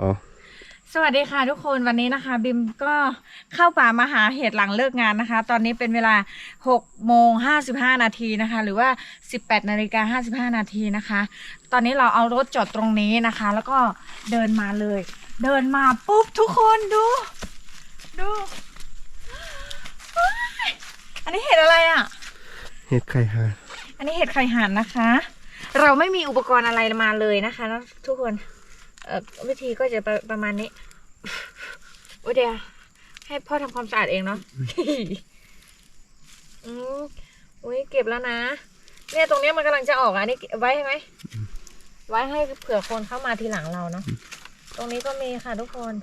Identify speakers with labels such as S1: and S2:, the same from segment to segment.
S1: อ๋อ
S2: สวัสดีค่ะทุกคนวันนี้นะคะ บิมก็เข้าป่ามาหาเห็ดหลังเลิกงานนะคะ ตอนนี้เป็นเวลา6โมง55 นาทีนะคะ หรือว่า 18นาฬิกา55 นาทีนะคะ ตอนนี้เราเอารถจอดตรงนี้นะคะ แล้วก็เดินมาเลย เดินมาปุ๊บทุกคนดู ดูเฮ้ยอันนี้เห็ดอะไรอะ
S1: เห็ดไข่หาน
S2: อันนี้เห็ดไข่ห่านนะคะ เราไม่มีอุปกรณ์อะไรมาเลยนะคะแล้วทุกคนเอ่อ วิธีก็จะประประมาณนี้ โอ้ยเดี๋ยวให้พ่อทำความสะอาดเองเนาะอืมอุ้ยเก็บแล้วนะ เนี่ยตรงนี้มันกำลังจะออกอะอันนี่ไว้ใช่ไหม ไว้ให้เผื่อคนเข้ามาทีหลังเราเนาะ ตรงนี้ก็มีค่ะทุกคน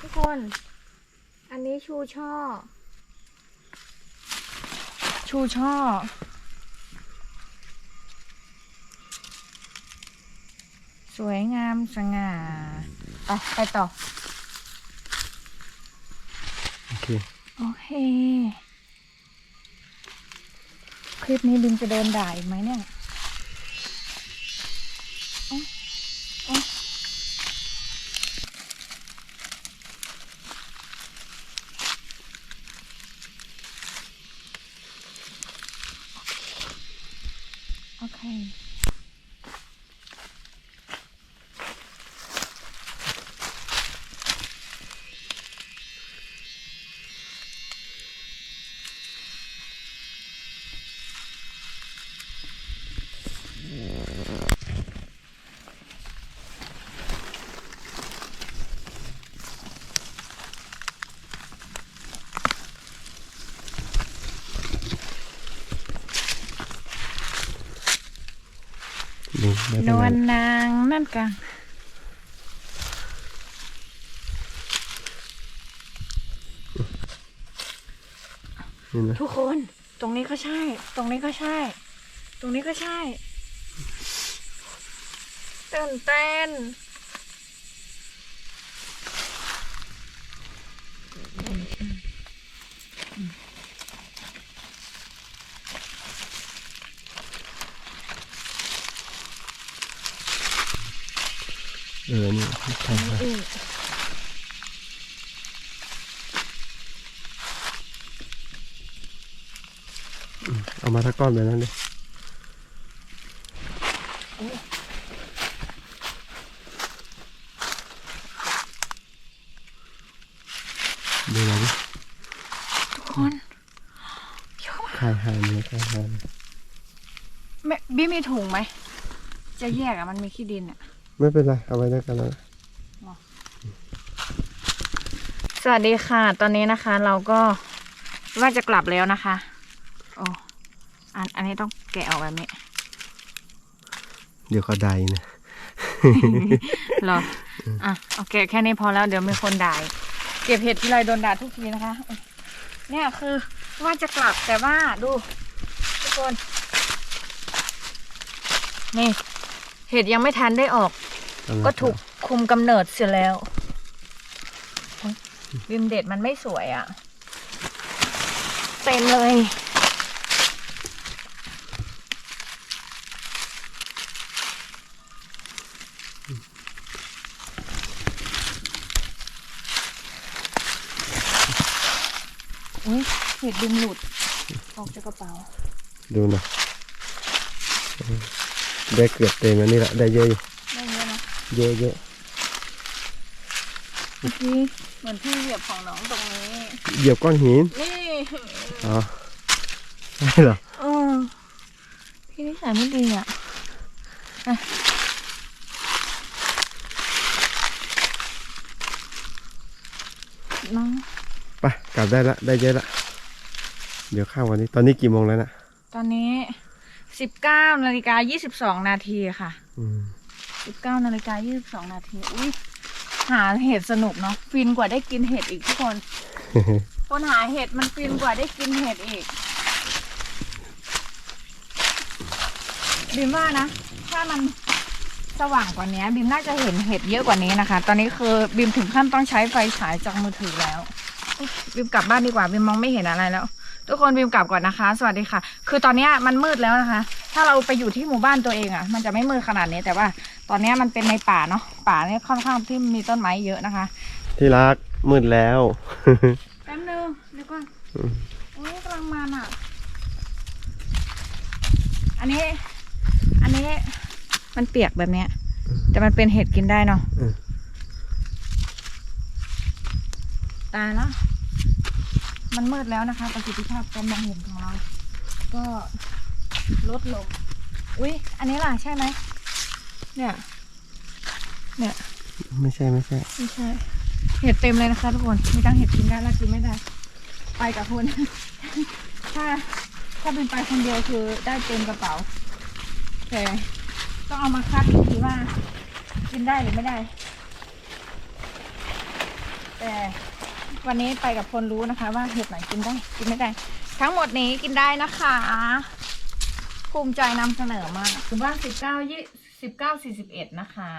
S2: ทุกคน อันนี้ชูช่อ ชูช่อ สวยงามสง่า ไป ไปต่อ
S1: โอเค
S2: โอเค คลิปนี้บินจะโดนด่าอีกไหมเนี่ยเอ๊ะเอ๊ะโอเค
S1: นี่ไม่
S2: น
S1: เป็น
S2: ว
S1: ไร
S2: ลนางนั่นกัน
S1: นี่นะ
S2: ทุกคนตรงนี้ก็ใช่ ตรงนี้ก็ใช่ ตรงนี้ก็ใช่ตื่นเต้น
S1: เออ นี่เห็ดไข่หาน
S2: อีก
S1: เอามาทักก้อนแบบนั้นเลยดูนะดิ
S2: ทุกคนเยอะมาก
S1: ไข่หานเนี่ยไข่หาน
S2: แม่บี้มีถุงไหม จะแยกอะมันมีขี้ดินอะ
S1: ไม่เป็นไร เอาไว้ด้วยกันแล้วนะ
S2: สวัสดีค่ะ ตอนนี้นะคะ เราก็ว่าจะกลับแล้วนะคะ โอ้อันอันนี้ต้องแกะออกแบบนี้
S1: เดี๋ยวเขาได้นะ
S2: เหรอ อะ โอเค แค่นี้พอแล้ว เดี๋ยวมีคนด่าอีกเก็บเห็ดทีไรโดนด่าทุกทีนะคะ เนี่ยคือว่าจะกลับแต่ว่าดูทุกคน นี่ เห็ดยังไม่ทันได้ออก ก็ถูกคุมกำเนิดเสียแล้วโอ๊ยวิมเด็ดมันไม่สวยอะ่ะ เต็มเลย อุ้ยเห็ดดึงหลุด ออกจากกระเป๋า
S1: ดูนะเออได้เกือบเต็มแล้วนี่แหละได้เยอะอยู่
S2: ได้ เยอะนะ
S1: เยอะเยอะ
S2: เมื่อกี้เหมือนพี่เหยียบของน้องตรงนี้
S1: เหยียบก้อนหิน
S2: นี่
S1: อ๋อใช่เหรอ
S2: เออพี่นิสัยไม่ดีอะอะน้อง
S1: ไปกลับได้ละ ได้เยอะละ เดี๋ยวข้ามวันนี้ ตอนนี้กี่โมงแล้วนะ
S2: ตอนนี้สิบเก้านาฬิกายี่สิบสองนาทีค่ะ
S1: อืม
S2: สิบเก้านาฬิกายี่สิบสองนาทีอุ้ยหาเห็ดสนุกเนาะฟินกว่าได้กินเห็ดอีกทุกคน คนหาเห็ดมันฟินกว่าได้กินเห็ดอีกบิมว่านะ ถ้ามันสว่างกว่านี้บิมน่าจะเห็นเห็ดเยอะกว่านี้นะคะ ตอนนี้คือบิมถึงขั้นต้องใช้ไฟฉายจากมือถือแล้วอุ๊ยบิมกลับบ้านดีกว่าบิมมองไม่เห็นอะไรแล้ว ทุกคนบิมกลับก่อนนะคะ สวัสดีค่ะ คือตอนเนี้ยมันมืดแล้วนะคะถ้าถ้าเราไปอยู่ที่หมู่บ้านตัวเองอะ่ะ มันจะไม่มืดขนาดนี้แต่ว่า ตอนเนี้ยมันเป็นในป่าเนาะป่าเนี่ยค่อนข้างที่มีต้นไม้เยอะนะคะ
S1: ที่รักมืดแล้ว
S2: แป๊บนึงเดี๋ยวก่อน
S1: อืม
S2: โอ้ยกำลังมันอะ อันนี้ อันนี้มันเปียกแบบเนี้ย แต่มันเป็นเห็ดกินได้เนาะ
S1: อืม
S2: ตายแล้ว มันมืดแล้วนะคะ ประสิทธิภาพการมองเห็นของเรา ก็ลดลง อุ๊ย อันนี้ล่ะใช่ไหม เนี่ย เนี่ย
S1: ไม่ใช่ไม่ใช่
S2: ไม่ใช่ เห็ดเต็มเลยนะคะทุกคน มีทั้งเห็ดกินได้และกินไม่ได้ ไปกับคุณ ถ้าถ้าเป็นไปคนเดียวคือได้เต็มกระเป๋า แต่ต้องเอามาคัดอีกทีว่า กินได้หรือไม่ได้ แต่วันนี้ไปกับคนรู้นะคะ ว่าเห็ดไหนกินได้กินไม่ได้ ทั้งหมดนี้กินได้นะคะ ภูมิใจนำเสนอมากหมู่บ้านสิบเก้ายี่ สิบเก้าสี่สิบเอ็ดนะคะ